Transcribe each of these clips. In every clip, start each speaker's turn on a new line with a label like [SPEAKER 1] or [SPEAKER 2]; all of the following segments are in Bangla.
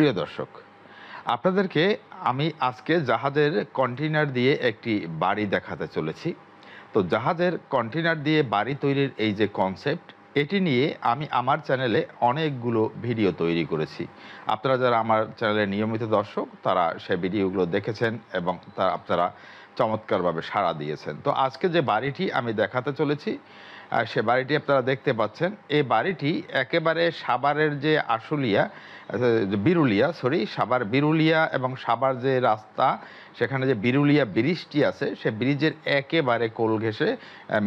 [SPEAKER 1] প্রিয় দর্শক, আপনাদেরকে আমি আজকে জাহাজের কন্টেইনার দিয়ে একটি বাড়ি দেখাতে চলেছি। তো জাহাজের কন্টেইনার দিয়ে বাড়ি তৈরির এই যে কনসেপ্ট এটি নিয়ে আমি আমার চ্যানেলে অনেকগুলো ভিডিও তৈরি করেছি। আপনারা যারা আমার চ্যানেলে নিয়মিত দর্শক, তারা সে ভিডিওগুলো দেখেছেন এবং তা আপনারা চমৎকারভাবে সাড়া দিয়েছেন। তো আজকে যে বাড়িটি আমি দেখাতে চলেছি সে বাড়িটি আপনারা দেখতে পাচ্ছেন। এই বাড়িটি একেবারে সাভারের যে আশুলিয়া বিরুলিয়া সরি সাভার বিরুলিয়া এবং সাভার যে রাস্তা, সেখানে যে বিরুলিয়া ব্রিজটি আছে, সে ব্রিজের একেবারে কোল ঘেঁষে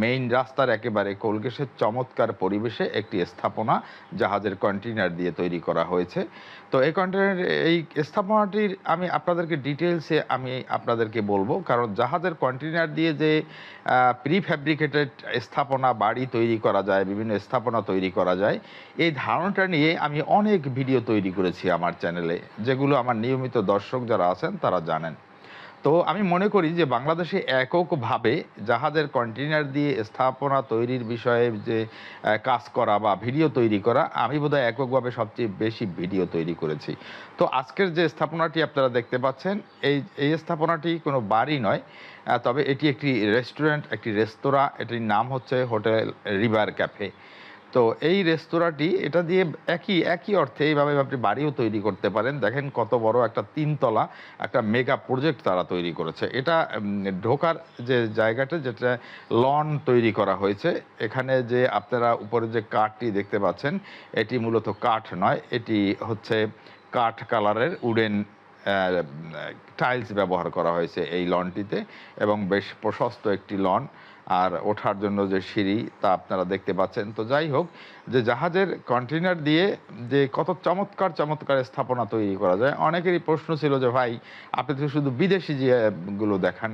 [SPEAKER 1] মেইন রাস্তার একেবারে কোল ঘেঁষে চমৎকার পরিবেশে একটি স্থাপনা জাহাজের কন্টেইনার দিয়ে তৈরি করা হয়েছে। তো এই কন্টেইনার এই স্থাপনাটির আমি আপনাদেরকে ডিটেলসে আমি আপনাদেরকে বলব, কারণ জাহাজের কন্টেইনার দিয়ে যে প্রি ফ্যাব্রিকেটেড স্থাপনা বাড়ি তৈরি করা যায়, বিভিন্ন স্থাপনা তৈরি করা যায়। এই ধারণাটা নিয়ে আমি অনেক ভিডিও তৈরি করেছি আমার চ্যানেলে যেগুলো আমার নিয়মিত দর্শক যারা আছেন তারা জানেন। তো আমি মনে করি যে বাংলাদেশে এককভাবে জাহাজের কন্টেইনার দিয়ে স্থাপনা তৈরির বিষয়ে যে কাজ করা বা ভিডিও তৈরি করা, আমি বোধহয় এককভাবে সবচেয়ে বেশি ভিডিও তৈরি করেছি। তো আজকের যে স্থাপনাটি আপনারা দেখতে পাচ্ছেন, এই এই স্থাপনাটি কোনো বাড়ি নয় তবে এটি একটি রেস্টুরেন্ট, একটি রেস্তোরাঁ, এটির নাম হচ্ছে হোটেল রিভার ক্যাফে। তো এই রেস্তোরাঁটি, এটা দিয়ে একই একই অর্থে এইভাবে আপনি বাড়িও তৈরি করতে পারেন। দেখেন কত বড় একটা তিনতলা একটা মেগা প্রজেক্ট তারা তৈরি করেছে। এটা ঢোকার যে জায়গাটা, যেটা লন তৈরি করা হয়েছে, এখানে যে আপনারা উপরে যে কাঠটি দেখতে পাচ্ছেন, এটি মূলত কাঠ নয়, এটি হচ্ছে কাঠ কালারের উডেন টাইলস ব্যবহার করা হয়েছে এই লনটিতে এবং বেশ প্রশস্ত একটি লন। আর ওঠার জন্য যে সিঁড়ি তা আপনারা দেখতে পাচ্ছেন। তো যাই হোক যে জাহাজের কন্টেইনার দিয়ে যে কত চমৎকার চমৎকার স্থাপনা তৈরি করা যায়। অনেকেরই প্রশ্ন ছিল যে, ভাই, আপনি তো শুধু বিদেশি যে গুলো দেখান,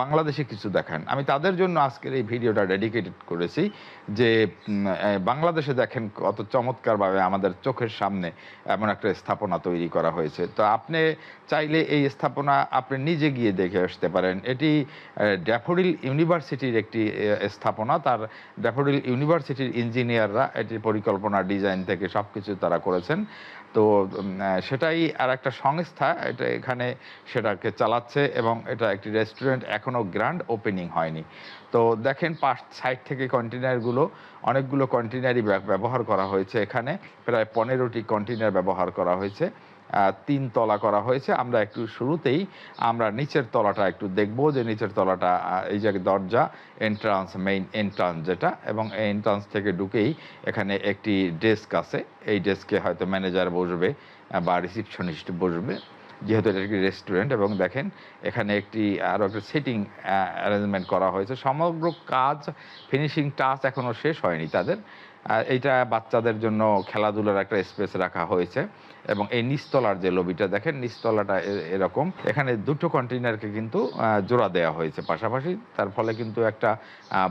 [SPEAKER 1] বাংলাদেশে কিছু দেখান। আমি তাদের জন্য আজকের এই ভিডিওটা ডেডিকেটেড করেছি যে বাংলাদেশে দেখেন কত চমৎকারভাবে আমাদের চোখের সামনে এমন একটা স্থাপনা তৈরি করা হয়েছে। তো আপনি চাইলে এই স্থাপনা আপনি নিজে গিয়ে দেখে আসতে পারেন। এটি ড্যাফোডিল ইউনিভার্সিটির একটি স্থাপনা। তার ড্যাফোডিল ইউনিভার্সিটির ইঞ্জিনিয়াররা এটির পরিকল্পনা, ডিজাইন থেকে সব কিছু তারা করেছেন। তো সেটাই আর একটা সংস্থা, এটা এখানে সেটাকে চালাচ্ছে এবং এটা একটি রেস্টুরেন্ট এখনও গ্র্যান্ড ওপেনিং হয়নি। তো দেখেন পাশ সাইড থেকে কন্টেনারগুলো অনেকগুলো কন্টেনারই ব্যবহার করা হয়েছে এখানে, প্রায় পনেরোটি কন্টেনার ব্যবহার করা হয়েছে। তিন তলা করা হয়েছে। আমরা একটু শুরুতেই আমরা নিচের তলাটা একটু দেখব যে নিচের তলাটা এই যে দরজা এন্ট্রান্স মেইন এন্ট্রান্স যেটা, এবং এই এন্ট্রান্স থেকে ঢুকেই এখানে একটি ডেস্ক আছে। এই ডেস্কে হয়তো ম্যানেজার বসবে বা রিসিপশনিস্ট বসবে। যেহেতু এটা একটি রেস্টুরেন্ট এবং দেখেন এখানে একটি আরও একটা সিটিং অ্যারেঞ্জমেন্ট করা হয়েছে। সমগ্র কাজ ফিনিশিং টাচ এখনও শেষ হয়নি তাদের। এইটা বাচ্চাদের জন্য খেলাধুলার একটা স্পেস রাখা হয়েছে। এবং এই নিচতলার যে লবিটা দেখেন নিচতলাটা এরকম। এখানে দুটো কন্টেইনারকে কিন্তু জোড়া দেওয়া হয়েছে। পাশাপাশি তার ফলে কিন্তু একটা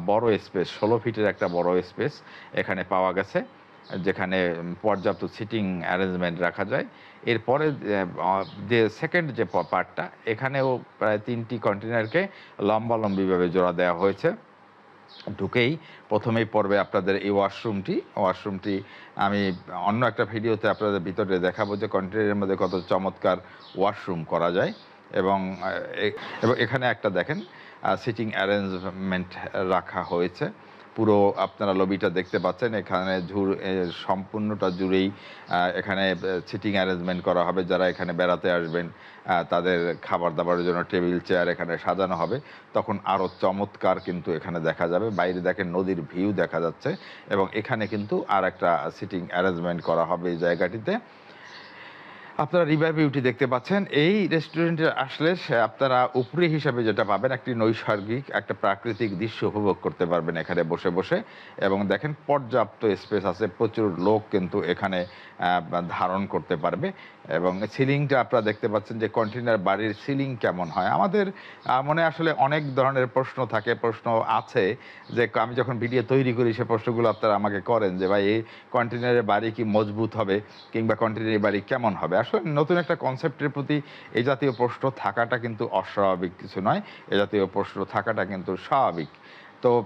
[SPEAKER 1] বড় স্পেস ষোলো ফিটের একটা বড় স্পেস এখানে পাওয়া গেছে, যেখানে পর্যাপ্ত সিটিং অ্যারেঞ্জমেন্ট রাখা যায়। এরপরে যে সেকেন্ড যে পার্টটা এখানেও প্রায় তিনটি কন্টেনারকে লম্বালম্বিভাবে জোড়া দেওয়া হয়েছে। ঢুকেই প্রথমেই পর্বে আপনাদের এই ওয়াশরুমটি ওয়াশরুমটি আমি অন্য একটা ভিডিওতে আপনাদের ভিতরে দেখাবো যে কন্টেনারের মধ্যে কত চমৎকার ওয়াশরুম করা যায় এবং এবং এখানে একটা দেখেন সিটিং অ্যারেঞ্জমেন্ট রাখা হয়েছে। পুরো আপনারা লবিটা দেখতে পাচ্ছেন। এখানে ঝুর সম্পূর্ণটা জুড়েই এখানে সিটিং অ্যারেঞ্জমেন্ট করা হবে। যারা এখানে বেড়াতে আসবেন তাদের খাবার দাবারের জন্য টেবিল, চেয়ার এখানে সাজানো হবে। তখন আরও চমৎকার কিন্তু এখানে দেখা যাবে। বাইরে দেখেন নদীর ভিউ দেখা যাচ্ছে এবং এখানে কিন্তু আর একটা সিটিং অ্যারেঞ্জমেন্ট করা হবে এই জায়গাটিতে। আপনারা রিভার বিউটি দেখতে পাচ্ছেন। এই রেস্টুরেন্টে আসলে আপনারা উপরি হিসাবে যেটা পাবেন, একটি নৈসর্গিক, একটা প্রাকৃতিক দৃশ্য উপভোগ করতে পারবেন এখানে বসে বসে। এবং দেখেন, পর্যাপ্ত স্পেস আছে, প্রচুর লোক কিন্তু এখানে ধারণ করতে পারবে। এবং সিলিংটা আপনারা দেখতে পাচ্ছেন যে কন্টেনার বাড়ির সিলিং কেমন হয়। আমাদের মনে আসলে অনেক ধরনের প্রশ্ন থাকে, প্রশ্ন আছে যে আমি যখন ভিডিও তৈরি করি, সে প্রশ্নগুলো আপনারা আমাকে করেন যে, ভাই, এই কন্টেনারের বাড়ি কি মজবুত হবে? কিংবা কন্টেনারের বাড়ি কেমন হবে? আসলে নতুন একটা কনসেপ্টের প্রতি এ জাতীয় প্রশ্ন থাকাটা কিন্তু অস্বাভাবিক কিছু নয়। এ জাতীয় প্রশ্ন থাকাটা কিন্তু স্বাভাবিক। তো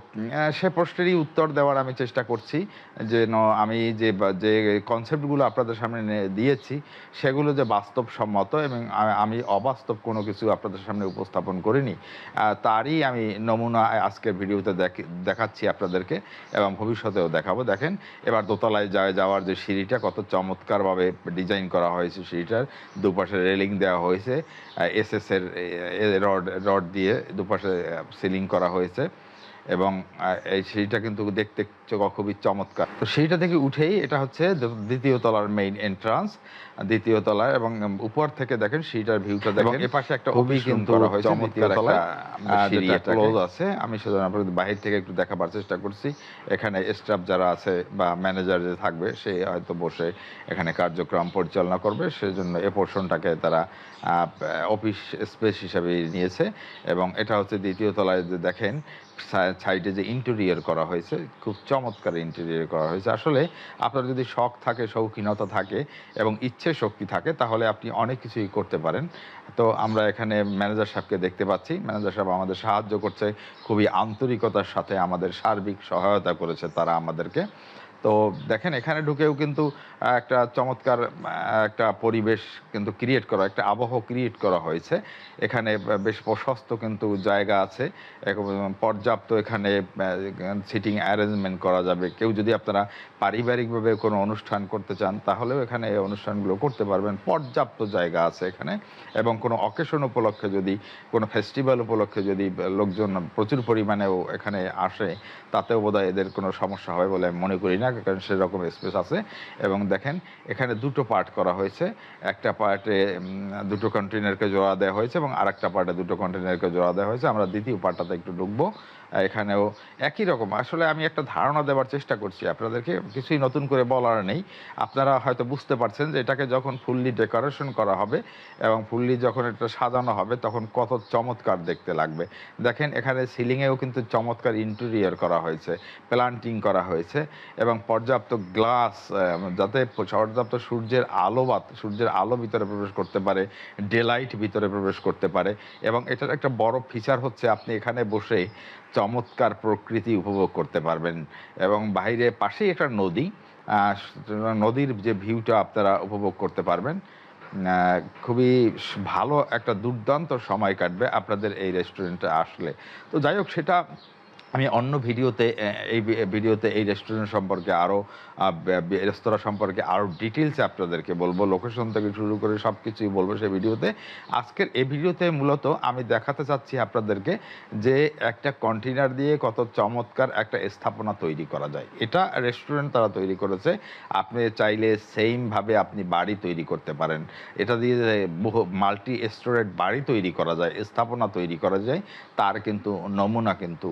[SPEAKER 1] সে প্রশ্নেরই উত্তর দেওয়ার আমি চেষ্টা করছি যে আমি যে যে কনসেপ্টগুলো আপনাদের সামনে দিয়েছি, সেগুলো যে বাস্তবসম্মত এবং আমি অবাস্তব কোনো কিছু আপনাদের সামনে উপস্থাপন করিনি তারই আমি নমুনা আজকের ভিডিওতে দেখ- দেখাচ্ছি আপনাদেরকে এবং ভবিষ্যতেও দেখাবো। দেখেন, এবার দোতলায় যায় যাওয়ার যে সিঁড়িটা, কত চমৎকারভাবে ডিজাইন করা হয়েছে সিঁড়িটার, দুপাশে রেলিং দেওয়া হয়েছে এস এস এর রড রড দিয়ে দুপাশে সিলিং করা হয়েছে। এবং এই সিঁড়িটা কিন্তু দেখতে খুবই চমৎকার। তো সেইটা থেকে উঠেই এটা হচ্ছে দ্বিতীয় তলার মেইন এন্ট্রান্স দ্বিতীয় তলার এবং উপর থেকে দেখেন সিঁড়িটার ভিউটা দেখেন। এপাশে একটা
[SPEAKER 2] খুবই কিন্তু
[SPEAKER 1] ক্লোজ আছে আমি সেজন্য আপনাদের বাহির থেকে একটু দেখাবার চেষ্টা করছি। এখানে স্টাফ যারা আছে বা ম্যানেজার যে থাকবে সে হয়তো বসে এখানে কার্যক্রম পরিচালনা করবে সেজন্য এ পোর্শনটাকে তারা অফিস স্পেস হিসাবে নিয়েছে। এবং এটা হচ্ছে দ্বিতীয় তলায় যে দেখেন সাইডে যে ইন্টেরিয়র করা হয়েছে, খুব চমৎকার ইন্টেরিয়র করা হয়েছে। আসলে আপনার যদি শখ থাকে, শৌখিনতা থাকে এবং ইচ্ছে শক্তি থাকে, তাহলে আপনি অনেক কিছুই করতে পারেন। তো আমরা এখানে ম্যানেজার সাহেবকে দেখতে পাচ্ছি। ম্যানেজার সাহেব আমাদের সাহায্য করছে। খুবই আন্তরিকতার সাথে আমাদের সার্বিক সহায়তা করেছে তারা আমাদেরকে। তো দেখেন, এখানে ঢুকেও কিন্তু একটা চমৎকার একটা পরিবেশ কিন্তু ক্রিয়েট করা, একটা আবহ ক্রিয়েট করা হয়েছে। এখানে বেশ প্রশস্ত কিন্তু জায়গা আছে। পর্যাপ্ত এখানে সিটিং অ্যারেঞ্জমেন্ট করা যাবে। কেউ যদি আপনারা পারিবারিকভাবে কোনো অনুষ্ঠান করতে চান, তাহলেও এখানে এই অনুষ্ঠানগুলো করতে পারবেন। পর্যাপ্ত জায়গা আছে এখানে। এবং কোনো অকেশন উপলক্ষে যদি, কোনো ফেস্টিভ্যাল উপলক্ষে যদি লোকজন প্রচুর পরিমাণেও এখানে আসে, তাতেও বোধহয় এদের কোনো সমস্যা হবে বলে আমি মনে করি না। কারণ সেরকম স্পেস আছে। এবং দেখেন, এখানে দুটো পার্ট করা হয়েছে। একটা পার্টে দুটো কন্টেনারকে জোড়া দেওয়া হয়েছে এবং আরেকটা পার্টে দুটো কন্টেনারকে জোড়া দেওয়া হয়েছে। আমরা দ্বিতীয় পার্টটাতে একটু ঢুকবো। এখানেও একই রকম। আসলে আমি একটা ধারণা দেওয়ার চেষ্টা করছি আপনাদেরকে, কিছুই নতুন করে বলার নেই। আপনারা হয়তো বুঝতে পারছেন যে এটাকে যখন ফুললি ডেকোরেশন করা হবে এবং ফুললি যখন এটা সাজানো হবে, তখন কত চমৎকার দেখতে লাগবে। দেখেন, এখানে সিলিংয়েও কিন্তু চমৎকার ইন্টেরিয়র করা হয়েছে, প্লান্টিং করা হয়েছে এবং পর্যাপ্ত গ্লাস যাতে পর্যাপ্ত সূর্যের আলো বা সূর্যের আলো ভিতরে প্রবেশ করতে পারে ডেলাইট ভিতরে প্রবেশ করতে পারে এবং এটার একটা বড় ফিচার হচ্ছে আপনি এখানে বসে চমৎকার প্রকৃতি উপভোগ করতে পারবেন। এবং বাইরে পাশেই একটা নদী নদীর যে ভিউটা আপনারা উপভোগ করতে পারবেন। খুবই ভালো একটা দুর্দান্ত সময় কাটবে আপনাদের এই রেস্টুরেন্টে আসলে। তো যাই হোক, সেটা আমি অন্য ভিডিওতে এই ভিডিওতে এই রেস্টুরেন্ট সম্পর্কে আরও রেস্তোরাঁ সম্পর্কে আরও ডিটেলসে আপনাদেরকে বলব লোকেশন থেকে শুরু করে সব কিছুই বলব সেই ভিডিওতে। আজকের এই ভিডিওতে মূলত আমি দেখাতে চাচ্ছি আপনাদেরকে যে একটা কন্টেনার দিয়ে কত চমৎকার একটা স্থাপনা তৈরি করা যায়। এটা রেস্টুরেন্ট তারা তৈরি করেছে। আপনি চাইলে সেইমভাবে আপনি বাড়ি তৈরি করতে পারেন। এটা দিয়ে বহু মাল্টি স্টোরেট বাড়ি তৈরি করা যায়, স্থাপনা তৈরি করা যায়, তার কিন্তু নমুনা কিন্তু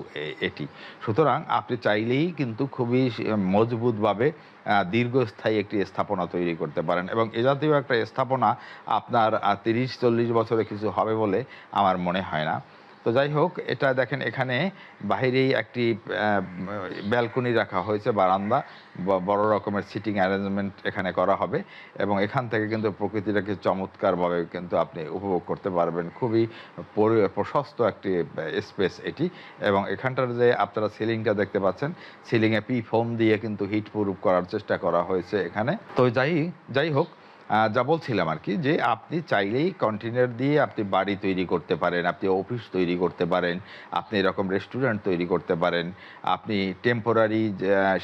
[SPEAKER 1] এটি। সুতরাং আপনি চাইলেই কিন্তু খুবই মজবুতভাবে দীর্ঘস্থায়ী একটি স্থাপনা তৈরি করতে পারেন। এবং এ জাতীয় একটা স্থাপনা আপনার তিরিশ, চল্লিশ বছরে কিছু হবে বলে আমার মনে হয় না। তো যাই হোক, এটা দেখেন এখানে বাইরেই একটি ব্যালকনি রাখা হয়েছে, বারান্দা বড় রকমের সিটিং অ্যারেঞ্জমেন্ট এখানে করা হবে এবং এখান থেকে কিন্তু প্রকৃতিটাকে চমৎকারভাবে কিন্তু আপনি উপভোগ করতে পারবেন। খুবই প্রশস্ত একটি স্পেস এটি এবং এখানটার যে আপনারা সিলিংটা দেখতে পাচ্ছেন, সিলিংয়ে পি ফোম দিয়ে কিন্তু হিট প্রুফ করার চেষ্টা করা হয়েছে এখানে। তো যাই যাই হোক যা বলছিলাম আর কি, যে আপনি চাইলেই কন্টেনার দিয়ে আপনি বাড়ি তৈরি করতে পারেন, আপনি অফিস তৈরি করতে পারেন, আপনি এরকম রেস্টুরেন্ট তৈরি করতে পারেন, আপনি টেম্পোরারি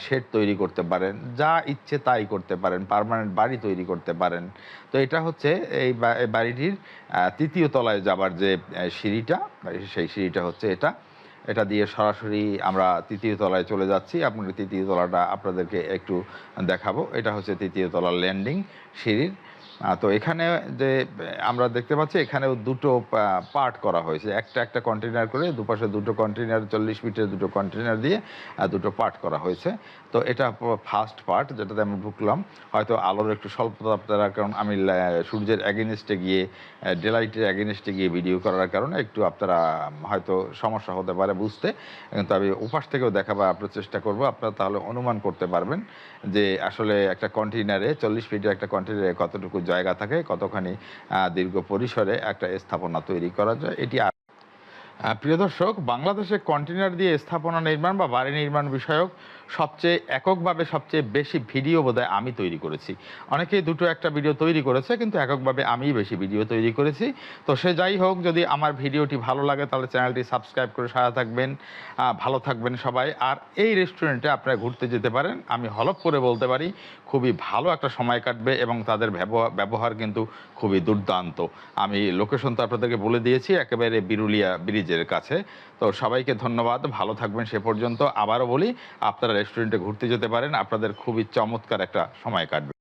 [SPEAKER 1] শেড তৈরি করতে পারেন, যা ইচ্ছে তাই করতে পারেন পার্মানেন্ট বাড়ি তৈরি করতে পারেন। তো এটা হচ্ছে এই বাড়িটির তৃতীয় তলায় যাবার যে সিঁড়িটা, সেই সিঁড়িটা হচ্ছে এটা। এটা দিয়ে সরাসরি আমরা তৃতীয় তলায় চলে যাচ্ছি। আপনার তৃতীয় তলাটা আপনাদেরকে একটু দেখাবো। এটা হচ্ছে তৃতীয় তলার ল্যান্ডিং সিঁড়ির। তো এখানে যে, আমরা দেখতে পাচ্ছি এখানেও দুটো পার্ট করা হয়েছে। একটা একটা কন্টেনার করে দুপাশে দুটো কন্টেনার চল্লিশ ফিটের দুটো কন্টেনার দিয়ে দুটো পার্ট করা হয়েছে। তো এটা ফার্স্ট পার্ট যেটাতে আমি ঢুকলাম। হয়তো আলোর একটু স্বল্পতা তার কারণ, আমি সূর্যের অ্যাগেনিস্টে গিয়ে ডেলাইটের অ্যাগেনিস্টে গিয়ে ভিডিও করার কারণে একটু আপনারা হয়তো সমস্যা হতে পারে বুঝতে। কিন্তু আমি উপাস থেকেও দেখাবার আপনার চেষ্টা করব। আপনারা তাহলে অনুমান করতে পারবেন যে আসলে একটা কন্টেনারে চল্লিশ ফিটের একটা কন্টেনারে কতটুকু জায়গা থাকে, কতখানি দীর্ঘ পরিসরে একটা স্থাপনা তৈরি করা যায়, এটি প্রিয় দর্শক, বাংলাদেশে কন্টেনার দিয়ে স্থাপনা নির্মাণ বা বাড়ি নির্মাণ বিষয়ক সবচেয়ে এককভাবে সবচেয়ে বেশি ভিডিও বোধহয় আমি তৈরি করেছি। অনেকেই দুটো একটা ভিডিও তৈরি করেছে, কিন্তু এককভাবে আমিই বেশি ভিডিও তৈরি করেছি। তো সে যাই হোক, যদি আমার ভিডিওটি ভালো লাগে, তাহলে চ্যানেলটি সাবস্ক্রাইব করে সাথে থাকবেন। ভালো থাকবেন সবাই। আর এই রেস্টুরেন্টে আপনারা ঘুরতে যেতে পারেন। আমি হলপ করে বলতে পারি, খুবই ভালো একটা সময় কাটবে এবং তাদের ব্যবহার কিন্তু খুবই দুর্দান্ত। আমি লোকেশন তো আপনাদেরকে বলে দিয়েছি, একেবারে বিরুলিয়া ব্রিজের কাছে। তো সবাইকে ধন্যবাদ, ভালো থাকবেন সে পর্যন্ত। আবারও বলি, আপনারা রেস্টুরেন্টে ঘুরতে যেতে পারেন। আপনাদের খুবই চমৎকার একটা সময় কাটবে।